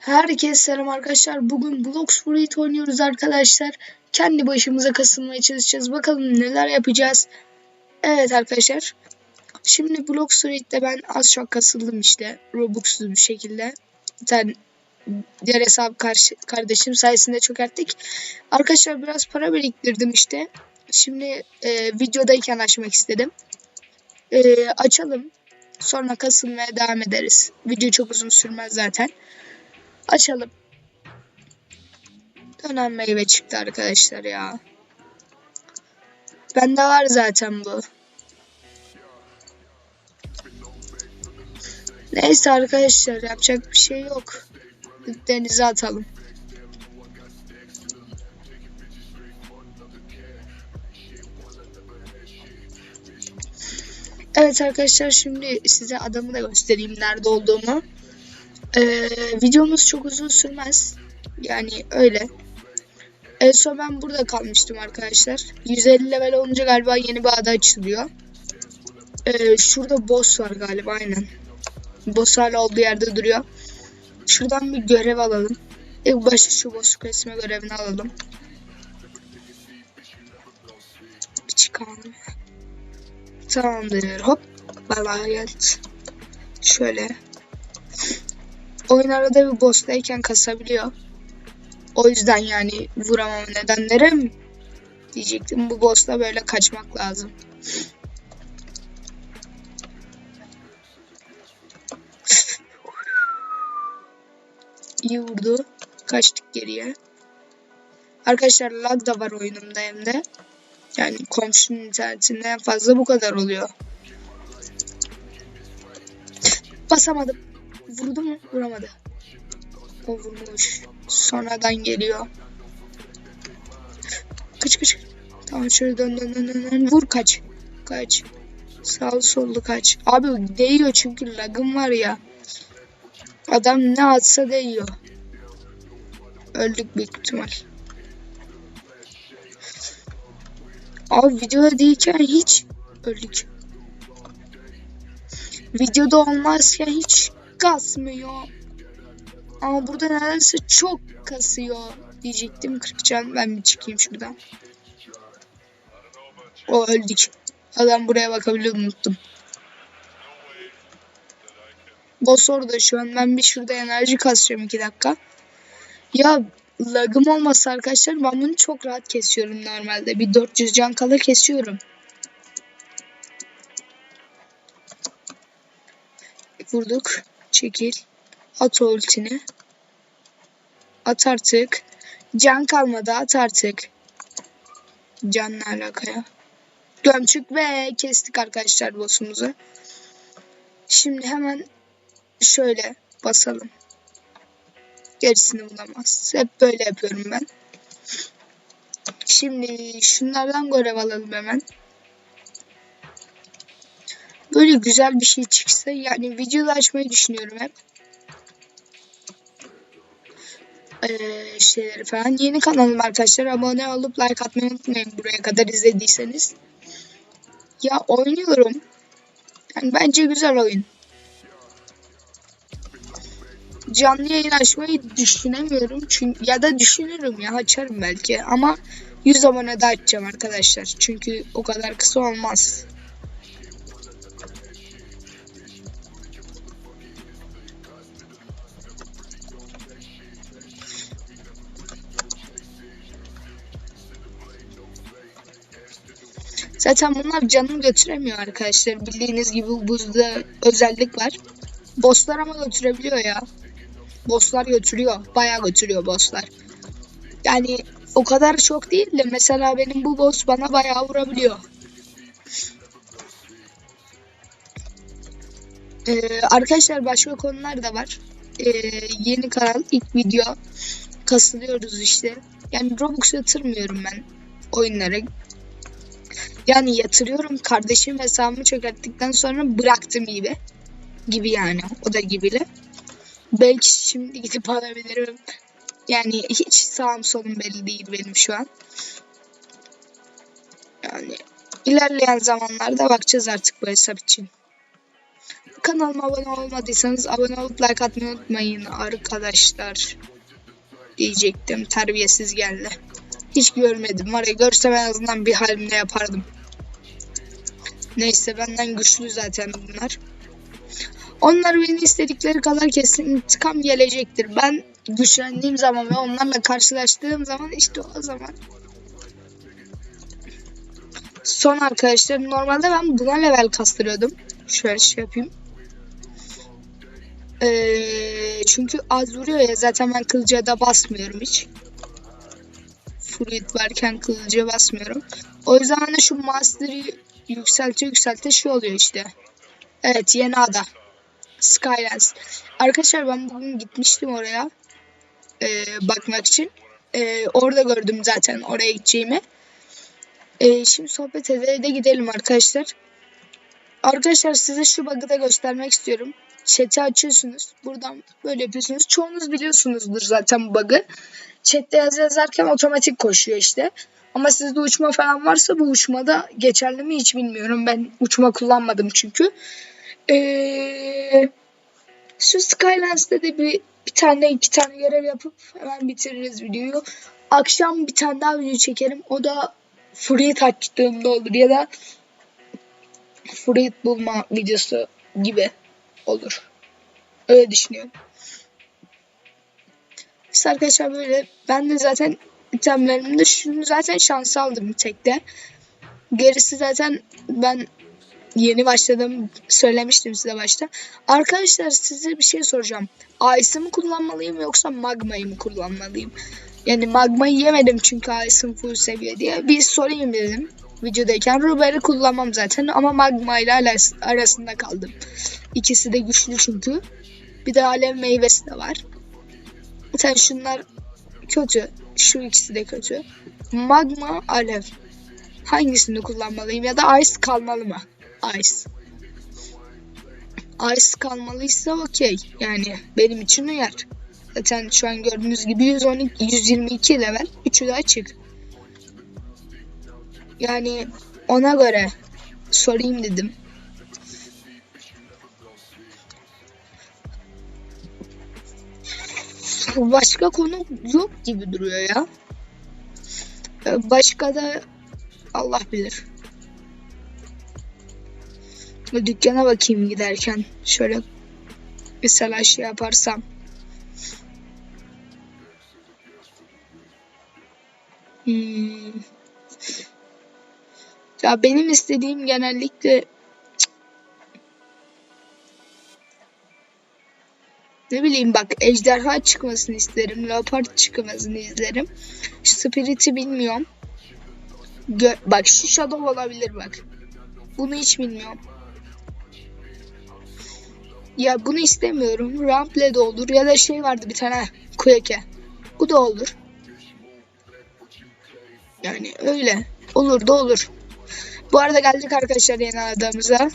Herkese selam arkadaşlar. Bugün Blox Fruit oynuyoruz arkadaşlar. Kendi başımıza kasılmaya çalışacağız. Bakalım neler yapacağız. Evet arkadaşlar. Şimdi Blox Fruit'te ben az çok kasıldım işte. Robux'lu bir şekilde. Bir diğer hesap kardeşim sayesinde çökerttik. Arkadaşlar biraz para biriktirdim işte. Şimdi e, videodayken açmak istedim. E, açalım. Sonra kasılmaya devam ederiz. Video çok uzun sürmez zaten. Açalım. Dönen meyve çıktı arkadaşlar ya. Bende var zaten bu. Neyse arkadaşlar yapacak bir şey yok. Denize atalım. Evet arkadaşlar şimdi size adamı da göstereyim nerede olduğunu. Ee, videomuz çok uzun sürmez. Yani öyle. En son ben burada kalmıştım arkadaşlar. 150 level olunca galiba yeni bir ada açılıyor. Ee, şurada boss var galiba aynen. Boss hala olduğu yerde duruyor. Şuradan bir görev alalım. İlk başta şu boss'u kesme görevini alalım. Bir çıkalım. Tamamdır. Hop. Bala geldi. Şöyle. Oyun arada bir boss'tayken kasabiliyor. O yüzden yani vuramam nedenleri mi? Diyecektim. Bu boss'la böyle kaçmak lazım. İyi vurdu. Kaçtık geriye. Arkadaşlar lag da var oyunumda hem de. Yani komşunun internetinden fazla bu kadar oluyor. Basamadım. Vurdu mu? Vuramadı. O vurmuş. Sonradan geliyor. Kaç kaç. Tamam şöyle dön dön dön dön. Vur kaç. Kaç. Sağlı sollu kaç. Abi değiyor çünkü lagım var ya. Adam ne atsa değiyor. Öldük büyük ihtimal. Abi videoda değilken hiç öldük. Videoda olmazken hiç kasmıyor. Ama burada neredeyse çok kasıyor diyecektim. 40 can ben bir çıkayım şuradan. O öldük. Adam buraya bakabiliyor unuttum. Boss orada şu an. Ben bir şurada enerji kasıyorum 2 dakika. Ya lagım olmasa arkadaşlar ben bunu çok rahat kesiyorum normalde. Bir 400 can kala kesiyorum. Vurduk. Çekil. At o ultini. At artık. Can kalmadı at artık. Canla alakaya. Gömçük ve kestik arkadaşlar boss'umuzu. Şimdi hemen şöyle basalım. Gerisini bulamaz. Hep böyle yapıyorum ben. Şimdi şunlardan görev alalım hemen. Böyle güzel bir şey çıksa yani videoda açmayı düşünüyorum hep. Ee, şeyleri falan. Yeni kanalım arkadaşlar. Abone olup like atmayı unutmayın buraya kadar izlediyseniz. Ya oynuyorum. Yani bence güzel oyun. Canlı yayın açmayı düşünemiyorum. Çünkü ya da düşünürüm ya açarım belki ama 100 abone de açacağım arkadaşlar. Çünkü o kadar kısa olmaz. Zaten bunlar canını götüremiyor arkadaşlar. Bildiğiniz gibi buzda özellik var. Bosslar ama götürebiliyor ya. Bosslar götürüyor. Bayağı götürüyor bosslar. Yani o kadar çok değil de mesela benim bu boss bana bayağı vurabiliyor. Ee, arkadaşlar başka konular da var. Ee, yeni kanal ilk video kasılıyoruz işte. Yani Robux yatırmıyorum ben oyunlara. Yani yatırıyorum kardeşim hesabımı çökerttikten sonra bıraktım gibi. Gibi yani o da gibili. Belki şimdi gidip alabilirim. Yani hiç sağım solum belli değil benim şu an. Yani ilerleyen zamanlarda bakacağız artık bu hesap için. kanalıma abone olmadıysanız abone olup like atmayı unutmayın arkadaşlar. Diyecektim terbiyesiz geldi. Hiç görmedim var ya görsem en azından bir halimle yapardım. Neyse benden güçlü zaten bunlar. Onlar beni istedikleri kadar kesin intikam gelecektir. Ben güçlendiğim zaman ve onlarla karşılaştığım zaman işte o zaman son arkadaşlar normalde ben buna level kastırıyordum. Şöyle şey yapayım. Ee, çünkü az vuruyor ya zaten ben kılıca da basmıyorum hiç. Fruit varken kılıca basmıyorum. O yüzden de şu master'ı yükselte yükselte şey oluyor işte. Evet yeni ada. Skylands. Arkadaşlar ben bugün gitmiştim oraya. Ee, bakmak için. Ee, orada gördüm zaten oraya gideceğimi. Ee, şimdi sohbet ede de gidelim arkadaşlar. Arkadaşlar size şu bug'ı da göstermek istiyorum. Chat'i açıyorsunuz. Buradan böyle yapıyorsunuz. Çoğunuz biliyorsunuzdur zaten bu bug'ı. Chat'te yazı yazarken otomatik koşuyor işte. Ama sizde uçma falan varsa bu uçmada geçerli mi hiç bilmiyorum. Ben uçma kullanmadım çünkü. Ee, şu Skylands'te de bir, bir tane iki tane görev yapıp hemen bitiririz videoyu. Akşam bir tane daha video çekerim. O da Fruit açtığımda olur ya da Fruit bulma videosu gibi olur. Öyle düşünüyorum. İşte arkadaşlar böyle ben de zaten itemlerimde şunu zaten şans aldım tekte. Gerisi zaten ben yeni başladım söylemiştim size başta. Arkadaşlar size bir şey soracağım. Ice'ı mı kullanmalıyım yoksa magmayı mı kullanmalıyım? Yani magmayı yemedim çünkü Ice'ın full seviye diye. Bir sorayım dedim videodayken. Ruber'i kullanmam zaten ama magma ile arasında kaldım. İkisi de güçlü çünkü. Bir de alev meyvesi de var. Zaten şunlar kötü. Şu ikisi de kötü. Magma, alev. Hangisini kullanmalıyım ya da ice kalmalı mı? Ice. Ice kalmalıysa okey. Yani benim için uyar. Zaten şu an gördüğünüz gibi 112, 122 level. Üçü de açık. Yani ona göre sorayım dedim. Başka konu yok gibi duruyor ya. Başka da Allah bilir. Dükkana bakayım giderken. Şöyle mesela şey yaparsam. Hmm. Ya benim istediğim genellikle ne bileyim bak ejderha çıkmasını isterim. Leopard çıkmasını isterim. Spirit'i bilmiyorum. Gö bak şu Shadow olabilir bak. Bunu hiç bilmiyorum. Ya bunu istemiyorum. Rample de olur. Ya da şey vardı bir tane. Quake. Bu da olur. Yani öyle. Olur da olur. Bu arada geldik arkadaşlar yeni adamıza.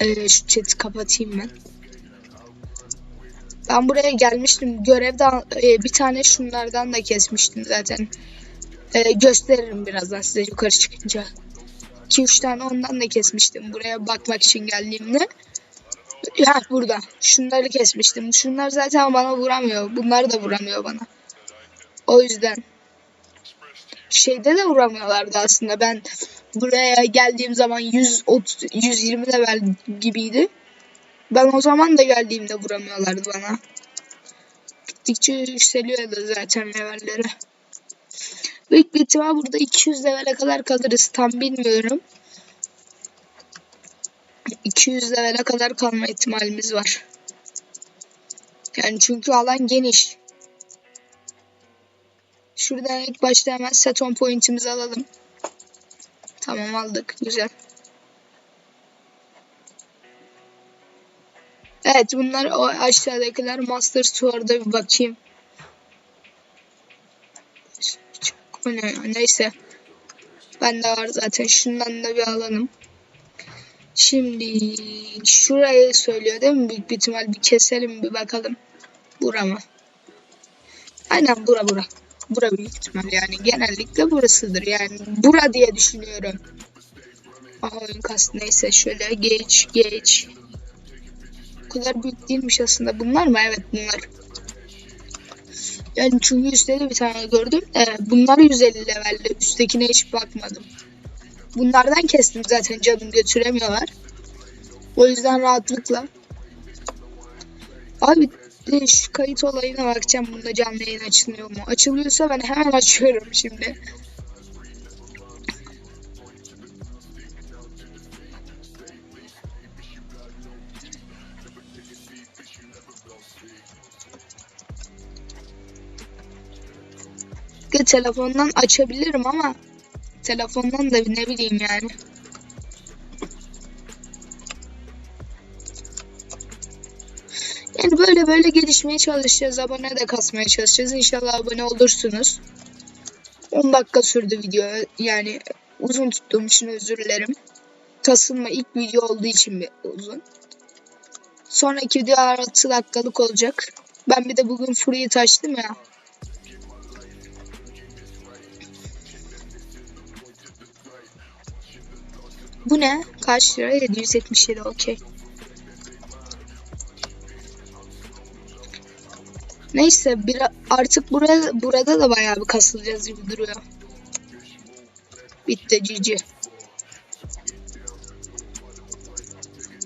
Ee, şu chat'i kapatayım ben. Ben buraya gelmiştim. Görevde e, bir tane şunlardan da kesmiştim zaten. E, gösteririm birazdan size yukarı çıkınca. 2-3 tane ondan da kesmiştim. Buraya bakmak için geldiğimde. Ha burada. Şunları kesmiştim. Şunlar zaten bana vuramıyor. Bunlar da vuramıyor bana. O yüzden. Şeyde de vuramıyorlardı aslında. Ben buraya geldiğim zaman 130 120 level gibiydi. Ben o zaman da geldiğimde vuramıyorlardı bana. Gittikçe yükseliyordu zaten levelleri. Büyük bir ihtimal burada 200 levele kadar kalırız. Tam bilmiyorum. 200 levele kadar kalma ihtimalimiz var. Yani çünkü alan geniş. Şuradan ilk başta hemen set on point'imizi alalım. Tamam aldık. Güzel. Evet bunlar o aşağıdakiler Master Sword'a bir bakayım. Neyse. Bende var zaten. Şundan da bir alalım. Şimdi şurayı söylüyor değil mi? Büyük bir ihtimal bir keselim bir bakalım. Bura mı? Aynen bura bura. Bura büyük ihtimal yani. Genellikle burasıdır yani. Bura diye düşünüyorum. Aha oyun neyse şöyle geç geç. kadar büyük değilmiş aslında. Bunlar mı? Evet bunlar. Yani çünkü üstte de bir tane gördüm. Ee, bunlar 150 levelde. Üsttekine hiç bakmadım. Bunlardan kestim zaten canım götüremiyorlar. O yüzden rahatlıkla. Abi şu kayıt olayına bakacağım. Bunda canlı yayın açılıyor mu? Açılıyorsa ben hemen açıyorum şimdi. telefondan açabilirim ama telefondan da ne bileyim yani. Böyle böyle gelişmeye çalışacağız. Abone de kasmaya çalışacağız. İnşallah abone olursunuz. 10 dakika sürdü video. Yani uzun tuttuğum için özür dilerim. Kasılma ilk video olduğu için bir uzun. Sonraki video 6 dakikalık olacak. Ben bir de bugün Fury'yi taştım ya. Bu ne? Kaç lira? 777 okey. Neyse bir artık burada burada da bayağı bir kasılacağız gibi duruyor. Bitti cici.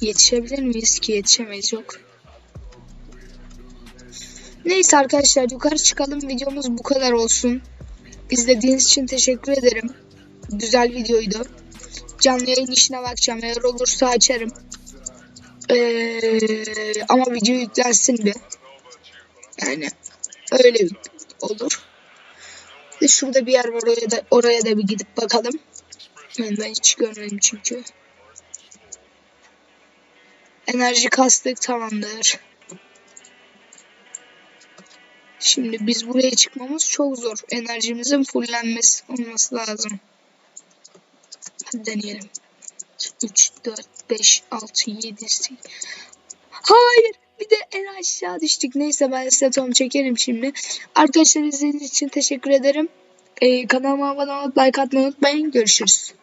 Yetişebilir miyiz ki yetişemeyiz yok. Neyse arkadaşlar yukarı çıkalım videomuz bu kadar olsun. İzlediğiniz için teşekkür ederim. Güzel videoydu. Canlı yayın işine bakacağım. Eğer olursa açarım. Ee, ama video yüklensin bir. Yani öyle olur. Ve şurada bir yer var oraya da oraya da bir gidip bakalım. Yani ben hiç görmedim çünkü. Enerji kastık tamamdır. Şimdi biz buraya çıkmamız çok zor. Enerjimizin fullenmesi olması lazım. Hadi deneyelim. 3, 4, 5, 6, 7, 8. Hayır. Bir de en aşağı düştük. Neyse ben size tom çekerim şimdi. Arkadaşlar izlediğiniz için teşekkür ederim. Ee, kanalıma abone olup like atmayı unutmayın. Görüşürüz.